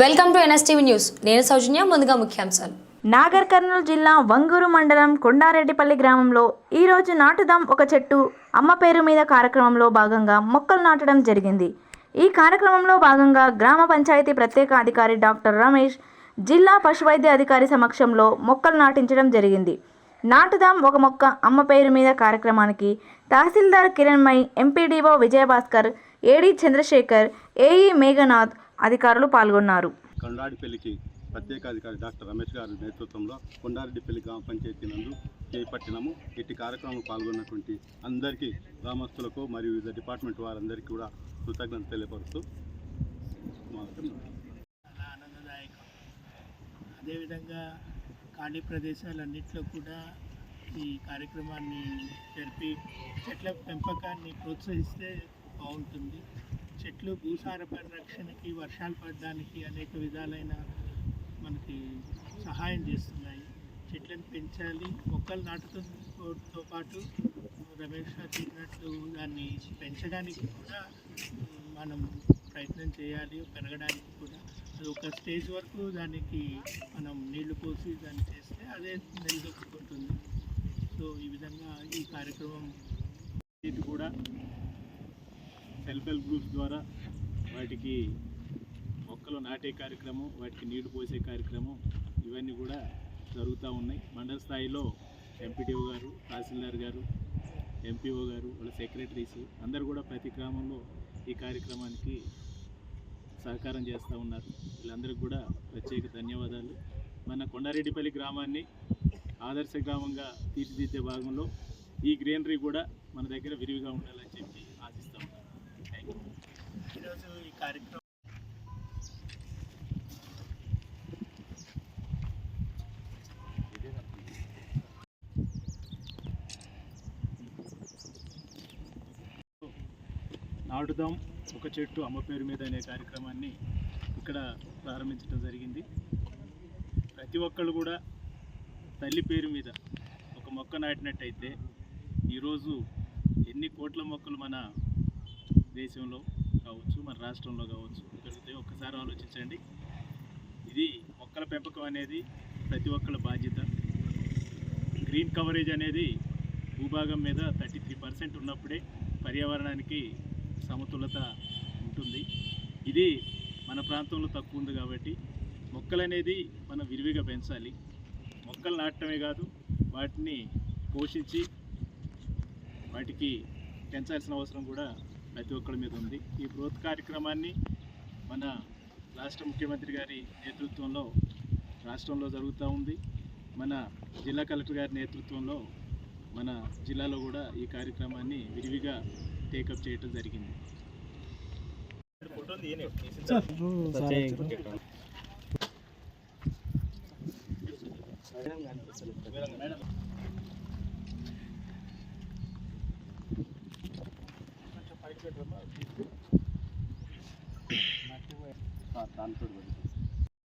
Welcome to NSTV news. నేను సౌజన్య ముందుగా ముఖ్యాంశాలు. నాగర్ కర్నూలు జిల్లా వంగూరు మండలం కొండారెడ్డిపల్లి గ్రామంలో ఈరోజు నాటుదాం ఒక చెట్టు అమ్మ పేరు మీద కార్యక్రమంలో భాగంగా మొక్కలు నాటడం జరిగింది. ఈ కార్యక్రమంలో భాగంగా గ్రామ పంచాయతీ ప్రత్యేక అధికారి డాక్టర్ రమేష్ జిల్లా పశువైద్య అధికారి సమక్షంలో మొక్కలు నాటించడం జరిగింది. నాటుదాం ఒక మొక్క అమ్మ పేరు మీద కార్యక్రమానికి tahsildar Kiranmai MPDO Vijayabhaskar AD Chandrashekar AE Meghanath అధికారులు పాల్గొన్నారు. కొండాడిపల్లికి ప్రత్యేక అధికారి డాక్టర్ రమేష్ గారి నేతృత్వంలో కొండారెడ్డిపల్లి గ్రామ పంచాయతీ నందు చేపట్టినాము. ఇట్టి కార్యక్రమంలో పాల్గొన్నటువంటి అందరికీ గ్రామస్తులకు మరియు వివిధ డిపార్ట్మెంట్ వారందరికీ కూడా కృతజ్ఞత తెలియపరుస్తూ చాలా ఆనందదాయకం. అదేవిధంగా ఖాళీ ప్రదేశాలన్నింటిలో కూడా ఈ కార్యక్రమాన్ని జరిపి చెట్ల పెంపకాన్ని ప్రోత్సహిస్తే బాగుంటుంది. చెట్లు భూసార పరిరక్షణకి వర్షాలు పడడానికి అనేక విధాలైన మనకి సహాయం చేస్తున్నాయి. చెట్లను పెంచాలి. మొక్కలు నాటుతో పాటు రమేష్ గారు చెప్పినట్లు దాన్ని పెంచడానికి కూడా మనం ప్రయత్నం చేయాలి పెరగడానికి కూడా. అది ఒక స్టేజ్ వరకు దానికి మనం నీళ్ళు పోసి దాన్ని చేస్తే అదే నిలదొక్కుంటుంది సో ఈ విధంగా ఈ కార్యక్రమం ఇది కూడా సెల్ఫ్ హెల్ప్ గ్రూప్స్ ద్వారా వాటికి మొక్కలు నాటే కార్యక్రమం వాటికి నీళ్ళు పోసే కార్యక్రమం ఇవన్నీ కూడా జరుగుతూ ఉన్నాయి. మండల స్థాయిలో ఎంపీటీఓ గారు తహసీల్దార్ గారు ఎంపీఓ గారు వాళ్ళ సెక్రటరీస్ అందరు కూడా ప్రతి గ్రామంలో ఈ కార్యక్రమానికి సహకారం చేస్తూ ఉన్నారు. వీళ్ళందరికీ కూడా ప్రత్యేక ధన్యవాదాలు. మన కొండారెడ్డిపల్లి గ్రామాన్ని ఆదర్శ గ్రామంగా తీర్చిదిద్దే భాగంలో ఈ గ్రీనరీ కూడా మన దగ్గర విరివిగా ఉండాలని చెప్పి కార్యక్రమం. నాటుదాం ఒక చెట్టు అమ్మ పేరు మీద అనే కార్యక్రమాన్ని ఇక్కడ ప్రారంభించడం జరిగింది. ప్రతి ఒక్కళ్ళు కూడా తల్లి పేరు మీద ఒక మొక్క నాటినట్టయితే ఈరోజు ఎన్ని కోట్ల మొక్కలు మన దేశంలో కావచ్చు మన రాష్ట్రంలో కావచ్చు పెరుగుతాయి ఒక్కసారి ఆలోచించండి. ఇది మొక్కల పెంపకం అనేది ప్రతి ఒక్కళ్ళ బాధ్యత. గ్రీన్ కవరేజ్ అనేది భూభాగం మీద థర్టీ త్రీ పర్సెంట్ ఉన్నప్పుడే పర్యావరణానికి సమతులత ఉంటుంది. ఇది మన ప్రాంతంలో తక్కువ ఉంది కాబట్టి మొక్కలు అనేది మనం విరివిగా పెంచాలి. మొక్కలు నాటడమే కాదు వాటిని పోషించి వాటికి పెంచాల్సిన అవసరం కూడా ప్రతి ఒక్కరి మీద ఉంది ఈ బృహత్ కార్యక్రమాన్ని మన రాష్ట్ర ముఖ్యమంత్రి గారి నేతృత్వంలో రాష్ట్రంలో జరుగుతూ ఉంది మన జిల్లా కలెక్టర్ గారి నేతృత్వంలో మన జిల్లాలో కూడా ఈ కార్యక్రమాన్ని విరివిగా టేకప్ చేయడం జరిగింది దాంతో